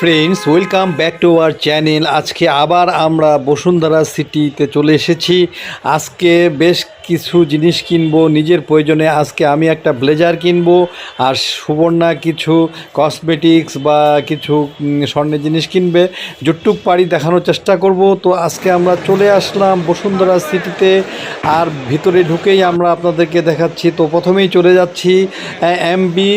Friends welcome back to our channel আজকে আবার আমরা বসুন্ধরা সিটিতে চলে এসেছি। আজকে বেশ কিছু জিনিস কিনবো, নিজের প্রয়োজনে। আজকে আমি একটা ব্লেজার কিনবো আর সুবর্ণা কিছু কসমেটিক্স বা কিছু স্বর্ণের জিনিস কিনবে। যটুক পারি দেখানোর চেষ্টা করব। তো আজকে আমরা চলে আসলাম বসুন্ধরা সিটিতে আর ভিতরে ঢুকেই আমরা আপনাদেরকে দেখাচ্ছি। তো প্রথমেই চলে যাচ্ছি এমবি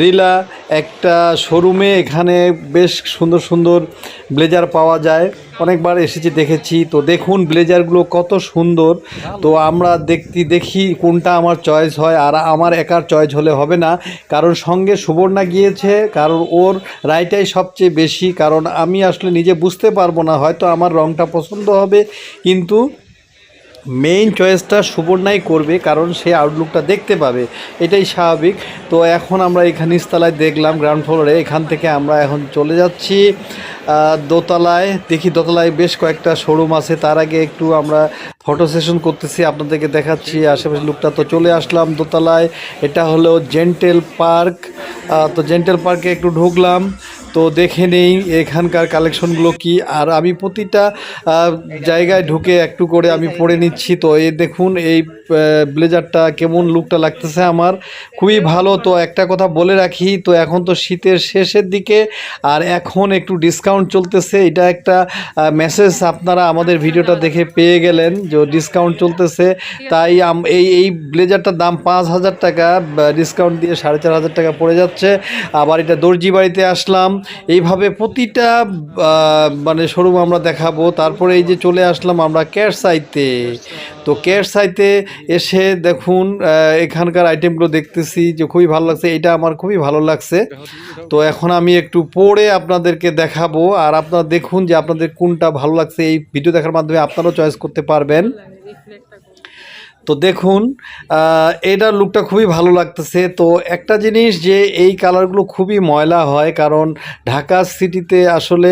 রিলা একটা শোরুমে এখানে বেশ সুন্দর সুন্দর ব্লেজার পাওয়া যায়। অনেকবার এসেছি, দেখেছি। তো দেখুন ব্লেজারগুলো কত সুন্দর। তো আমরা দেখতে, দেখি কোনটা আমার চয়েস হয় আর আমার একার চয়েস হলে হবে না। কারণ সঙ্গে সুবর্ণা গিয়েছে, কারণ ওর রায়টাই সবচেয়ে বেশি। কারণ আমি আসলে নিজে বুঝতে পারব না, হয়তো আমার রংটা পছন্দ হবে। কিন্তু মেইন চয়েসটা সুবর্ণাই করবে, কারণ সে আউটলুকটা দেখতে পাবে। এটাই স্বাভাবিক। তো এখন আমরা এখানে নিচতলায় দেখলাম গ্রাউন্ড ফ্লোরে এখান থেকে আমরা এখন চলে যাচ্ছি দোতলায়। দেখি দোতলায় বেশ কয়েকটা শোরুম আছে। তার আগে একটু আমরা ফটো সেশন করতেছি, আপনাদেরকে দেখাচ্ছি। আশেপাশে লুকটা তো চলে আসলাম দোতলায়। এটা হলো জেন্টেল পার্ক তো জেন্টেল পার্কে একটু ঢুকলাম। তো দেখে নেই এখানকার কালেকশনগুলো কি। আর আমি প্রতিটা জায়গায় ঢুকে একটু করে আমি পরে নিচ্ছি। তো এই দেখুন, এই ব্লেজারটা কেমন লুকটা লাগতেছে আমার। খুবই ভালো। তো একটা কথা বলে রাখি, তো এখন তো শীতের শেষের দিকে, আর এখন একটু ডিসকাউন্ট চলতেছে। এটা একটা মেসেজ আপনারা আমাদের ভিডিওটা দেখে পেয়ে গেলেন, যে ডিসকাউন্ট চলতেছে। তাই এই এই ব্লেজারটার দাম পাঁচ হাজার টাকা ডিসকাউন্ট দিয়ে সাড়ে চার হাজার টাকা পড়ে যাচ্ছে। আবার এটা দর্জি বাড়িতে আসলাম। এইভাবে প্রতিটা মানে শোরুম আমরা দেখাবো। তারপরে এই যে চলে আসলাম আমরা কেয়ার সাইতে তো কেয়ার সাইতে এসে দেখুন এখানকার আইটেমগুলো দেখতেছি যে খুবই ভালো লাগছে। এটা আমার খুবই ভালো লাগছে। তো এখন আমি একটু পরে আপনাদেরকে দেখাবো। আর আপনারা দেখুন যে আপনাদের কোনটা ভালো লাগছে। এই ভিডিও দেখার মাধ্যমে আপনারাও চয়েস করতে পারবেন। তো দেখুন এটার লুকটা খুবই ভালো লাগতেছে। তো একটা জিনিস যে এই কালারগুলো খুবই ময়লা হয় কারণ ঢাকা সিটিতে আসলে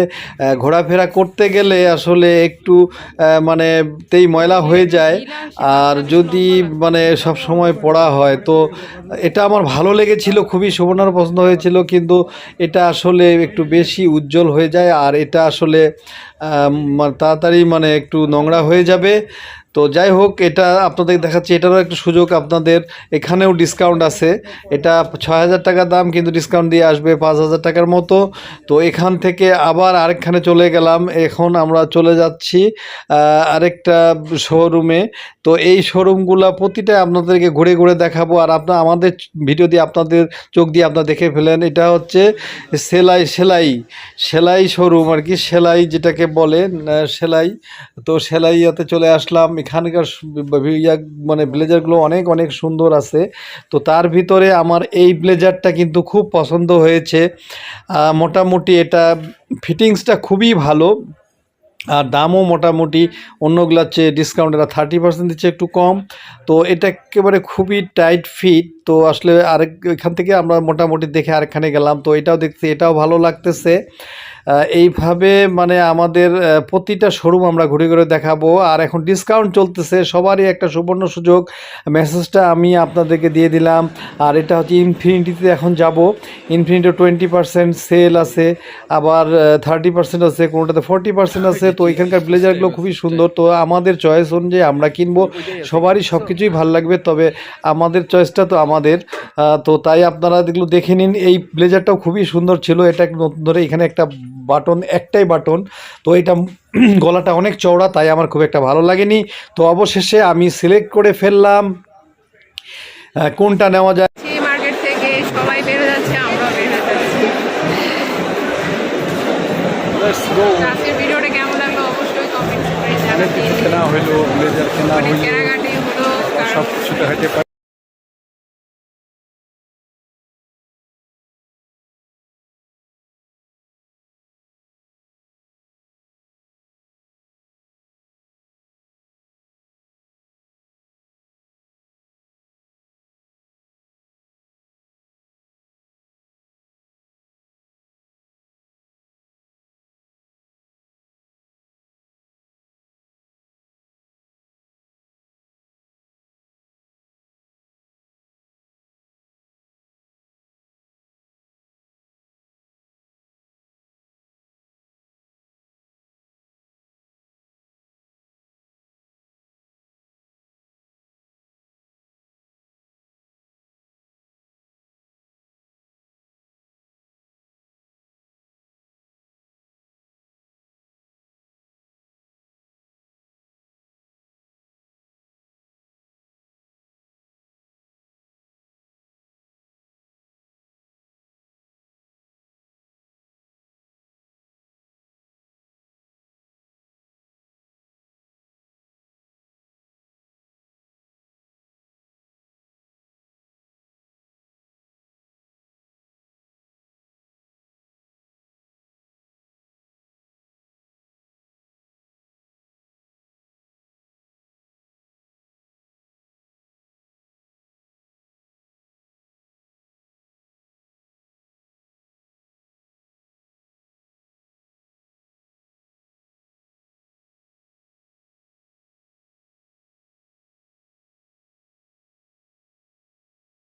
ঘোরাফেরা করতে গেলে আসলে একটু মানে তেই ময়লা হয়ে যায়। আর যদি মানে সব সময় পড়া হয় তো এটা আমার ভালো লেগেছিল খুবই সুবর্ণার পছন্দ হয়েছিল কিন্তু এটা আসলে একটু বেশি উজ্জ্বল হয়ে যায় আর এটা আসলে তাড়াতাড়ি মানে একটু নোংরা হয়ে যাবে। তো যাই হোক, এটা আপনাদের দেখাচ্ছি, এটারও একটা সুযোগ আপনাদের। এখানেও ডিসকাউন্ট আছে। এটা ছয় হাজার টাকা দাম, কিন্তু ডিসকাউন্ট দিয়ে আসবে পাঁচ হাজার টাকার মতো। তো এখান থেকে আবার আরেকখানে চলে গেলাম। এখন আমরা চলে যাচ্ছি আরেকটা শোরুমে তো এই শোরুমগুলো প্রতিটা আপনাদেরকে ঘুরে ঘুরে দেখাবো। আর আপনার আমাদের ভিডিও দিয়ে আপনাদের চোখ দিয়ে আপনারা দেখে ফেলেন, এটা হচ্ছে সেলাই সেলাই সেলাই শোরুম আর কি, সেলাই যেটাকে বলে সেলাই। তো সেলাইয়াতে চলে আসলাম। এখানকার মানে ব্লেজারগুলো অনেক অনেক সুন্দর আছে। তো তার ভিতরে আমার এই ব্লেজারটা কিন্তু খুব পছন্দ হয়েছে। মোটামুটি এটা ফিটিংসটা খুবই ভালো। আর দামও মোটামুটি অন্যগুলোর চেয়ে ডিসকাউন্ট এটা থার্টি পার্সেন্ট দিচ্ছে একটু কম। তো এটা একেবারে খুবই টাইট ফিট তো আসলে আরেক এখান থেকে আমরা মোটামুটি দেখে আরেকখানে গেলাম। তো এটাও দেখছি এটাও ভালো লাগতেছে। এইভাবে মানে আমাদের প্রতিটা শোরুম আমরা ঘুরে ঘুরে দেখাবো। আর এখন ডিসকাউন্ট চলতেছে সবারই একটা সুবর্ণ সুযোগ। মেসেজটা আমি আপনাদেরকে দিয়ে দিলাম। আর এটা হচ্ছে ইনফিনিটিতে এখন যাব। ইনফিনিটি টোয়েন্টি পার্সেন্ট সেল আছে আবার থার্টি পার্সেন্ট আছে কোনোটাতে ফোরটি পার্সেন্ট আছে। তো এখানকার ব্লেজারগুলো খুবই সুন্দর। তো আমাদের চয়েস অনুযায়ী আমরা কিনবো। সবারই সব কিছুই ভালো লাগবে। তবে আমাদের চয়েসটা তো আমাদের। তো তাই আপনারা এগুলো দেখে নিন। এই ব্লেজারটাও খুবই সুন্দর ছিল। এটা নতুন ধরে এখানে একটা বাটন একটাই বাটন। তো এটা গলাটা অনেক চওড়া তাই আমার খুব একটা ভালো লাগেনি। তো অবশেষে আমি সিলেক্ট করে ফেললাম। কোনটা নেওয়া যায়? সেই মার্কেট থেকে সবাই বেরো যাচ্ছে আমরাও বের যাচ্ছি। তো আজকের ভিডিওটা কেমন লাগল অবশ্যই কমেন্ট করে জানাতে কেনা হইল ব্লেজার কেনা অনেক হইল কেনাকাটি হলো সব কিছুতে হইতে পারে